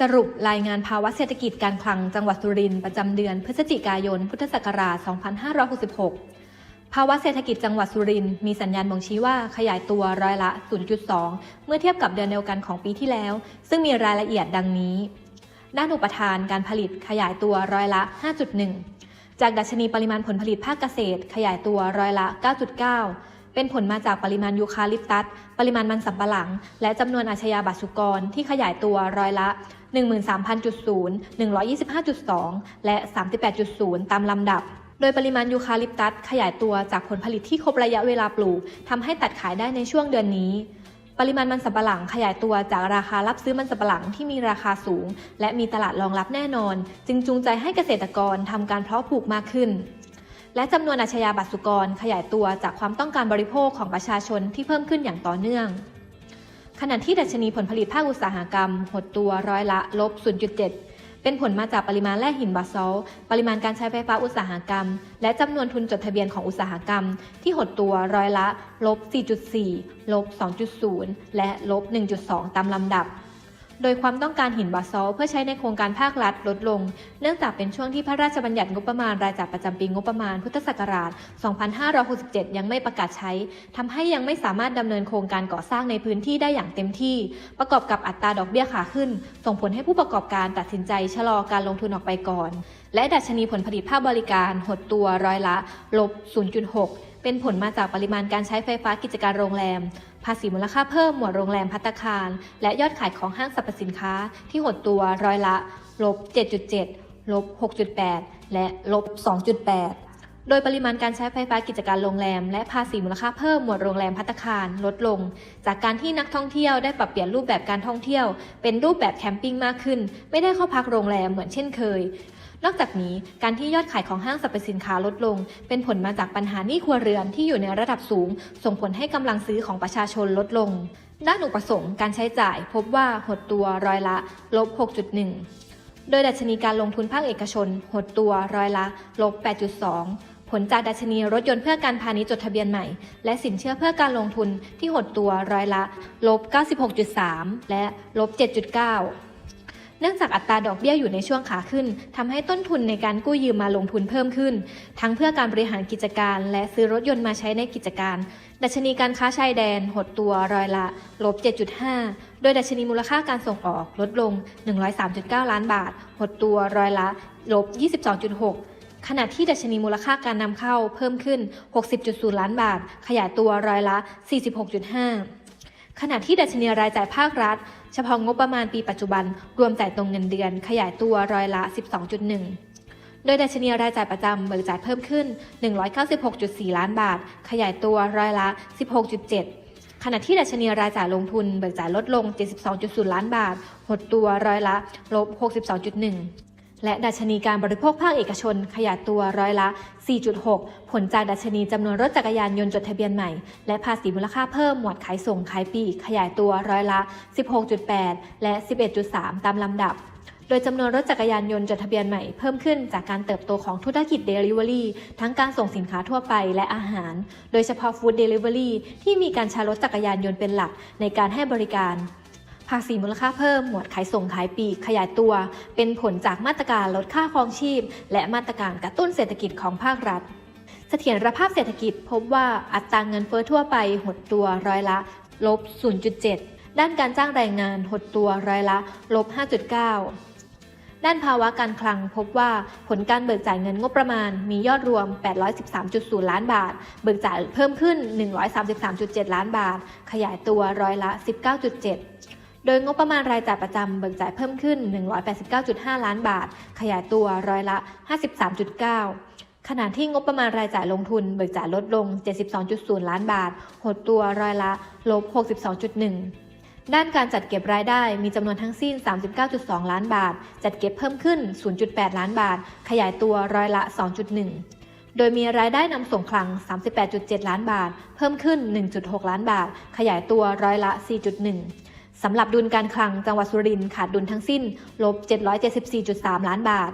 สรุปรายงานภาวะเศรษฐกิจการคลังจังหวัดสุรินทร์ประจำเดือนพฤศจิกายน พุทธศักราช 2566 ภาวะเศรษฐกิจจังหวัดสุรินทร์มีสัญญาณบ่งชี้ว่าขยายตัวร้อยละ 0.2 เมื่อเทียบกับเดือนเดียวกันของปีที่แล้ว ซึ่งมีรายละเอียดดังนี้ ด้านอุปทานการผลิตขยายตัวร้อยละ 5.1 จากดัชนีปริมาณผลผลิตภาคเกษตร ขยายตัวร้อยละ 9.9 เป็นผลมาจากปริมาณยูคาลิปตัส ปริมาณมันสำปะหลัง และจำนวนอาชญาบัตรสุกรที่ขยายตัวร้อยละ 13,000.0 125.2 และ 38.0 ตามลำดับโดยปริมาณยูคาลิปตัสขยายตัวจากผลผลิตที่ครบระยะเวลาปลูกทำให้ตัดขายได้ในช่วงเดือนนี้ ปริมาณมันสำปะหลังขยายตัวจากราคารับซื้อมันสำปะหลังที่มีราคาสูง และมีตลาดรองรับแน่นอน จึงจูงใจให้เกษตรกรทำการเพาะปลูกมากขึ้น และจำนวนอาชญาบัตรสุกรขยายตัวจากความต้องการบริโภคของประชาชนที่เพิ่มขึ้นอย่างต่อเนื่อง ขณะที่ดัชนีผลผลิตภาคอุตสาหกรรม หดตัวร้อยละลบ 0.7 เป็นผลมาจากปริมาณแร่หินบาซอลปริมาณการใช้ไฟฟ้าอุตสาหกรรม และจำนวนทุนจดทะเบียนของอุตสาหกรรม ที่หดตัวร้อยละลบ 4.4 ลบ 2.0 และลบ 1.2 ตามลำดับ โดยความต้องการหินบาซอลเพื่อใช้ในโครงการภาครัฐลดลง เนื่องจากเป็นช่วงที่พระราชบัญญัติงบประมาณรายจ่ายประจำปีงบประมาณพุทธศักราช 2567 ยังไม่ประกาศใช้ทำให้ยังไม่สามารถดำเนินโครงการก่อสร้างในพื้นที่ได้อย่างเต็มที่ ประกอบกับอัตราดอกเบี้ยขาขึ้น ส่งผลให้ผู้ประกอบการตัดสินใจชะลอการลงทุนออกไปก่อน และดัชนีผลผลิตภาคบริการหดตัวร้อยละลบ0.6 เป็นผลมาจากปริมาณการใช้ไฟฟ้ากิจการโรงแรม ภาษีมูลค่าเพิ่มหมวดโรงแรมพัตตาคาร และยอดขายของห้างสรรพสินค้าที่หดตัวร้อยละลบ 7.7 ลบ 6.8 และลบ 2.8โดยปริมาณการใช้ไฟฟ้ากิจการโรงแรม และภาษีมูลค่าเพิ่มหมวดโรงแรมพัตตาคารลดลง จากการที่นักท่องเที่ยวได้ปรับเปลี่ยนรูปแบบการท่องเที่ยว เป็นรูปแบบแคมปิ้งมากขึ้น ไม่ได้เข้าพักโรงแรมเหมือนเช่นเคย นอกจากนี้การที่ยอดขายของห้างสรรพสินค้าลดลง เป็นผลมาจากปัญหาหนี้ครัวเรือนที่อยู่ในระดับสูง ส่งผลให้กำลังซื้อของประชาชนลดลง ด้านอุปสงค์การใช้จ่ายพบว่าหดตัวร้อยละลบ 6.1 โดยดัชนีการลงทุนภาคเอกชน หดตัวร้อยละลบ 8.2ผลจากดัชนีรถยนต์เพื่อการพาณิชย์จดทะเบียนใหม่ และสินเชื่อเพื่อการลงทุนที่หดตัวร้อยละลบ 96.3 และลบ 7.9 เนื่องจากอัตราดอกเบี้ยอยู่ในช่วงขาขึ้นทำให้ต้นทุนในการกู้ยืมมาลงทุนเพิ่มขึ้น ทั้งเพื่อการบริหารกิจการและซื้อรถยนต์มาใช้ในกิจการ ดัชนีการค้าชายแดน หดตัวร้อยละลบ 7.5 โดยดัชนีมูลค่าการส่งออกลดลง 103.9 ล้านบาท หดตัวร้อยละลบ 22.6ขณะที่ดัชนีมูลค่าการนำเข้าเพิ่มขึ้น 60.0 ล้านบาท ขยายตัวร้อยละ 46.5 ขณะที่ดัชนีรายจ่ายภาครัฐ เฉพาะงบประมาณปีปัจจุบัน รวมจ่ายตรงเงินเดือน ขยายตัวร้อยละ 12.1 โดยดัชนีรายจ่ายประจำเบิกจ่ายเพิ่มขึ้น 196.4 ล้านบาท ขยายตัวร้อยละ 16.7 ขณะที่ดัชนีรายจ่ายลงทุนเบิกจ่ายลดลง 72.0 ล้านบาท หดตัวร้อยละลบ62.1 และดัชนีการบริโภคภาคเอกชน ขยายตัวร้อยละ 4.6 ผลจากดัชนีจำนวนรถจักรยานยนต์จดทะเบียนใหม่ และภาษีมูลค่าเพิ่มหมวดขายส่งขายปลีกขยายตัวร้อยละ 16.8 และ 11.3 ตามลำดับโดยจำนวนรถจักรยานยนต์จดทะเบียนใหม่เพิ่มขึ้นจากการเติบโตของธุรกิจ Delivery ทั้งการส่งสินค้าทั่วไปและอาหาร โดยเฉพาะ Food Delivery ที่มีการใช้รถจักรยานยนต์เป็นหลักในการให้บริการ ภาษีมูลค่าเพิ่มหมวดขายส่งขายปลีกขยายตัว เป็นผลจากมาตรการลดค่าครองชีพ และมาตรการกระตุ้นเศรษฐกิจของภาครัฐเสถียรภาพเศรษฐกิจพบว่าอัตราเงินเฟ้อทั่วไปหดตัวร้อยละลบ 0.7 ด้านการจ้างแรงงานหดตัวร้อยละลบ 5.9 ด้านภาวะการคลังพบว่าผลการเบิกจ่ายเงินงบประมาณมียอดรวม 813.0 ล้านบาท เบิกจ่ายเพิ่มขึ้น 133.7 ล้านบาท ขยายตัวร้อยละ 19.7 โดยงบประมาณรายจ่ายประจำเบิกจ่ายเพิ่มขึ้น 189.5 ล้านบาท ขยายตัวร้อยละ 53.9 ขณะที่งบประมาณรายจ่ายลงทุนเบิกจ่ายลดลง 72.0 ล้านบาท หดตัวร้อยละลบ62.1ด้านการจัดเก็บรายได้มีจำนวนทั้งสิ้น 39.2 ล้านบาท จัดเก็บเพิ่มขึ้น 0.8 ล้านบาท ขยายตัวร้อยละ 2.1 โดยมีรายได้นำส่งคลัง 38.7 ล้านบาท เพิ่มขึ้น 1.6 ล้านบาท ขยายตัวร้อยละ 4.1 สำหรับดุลการคลังจังหวัดสุรินทร์ขาดดุลทั้งสิ้นลบ 774.3 ล้านบาท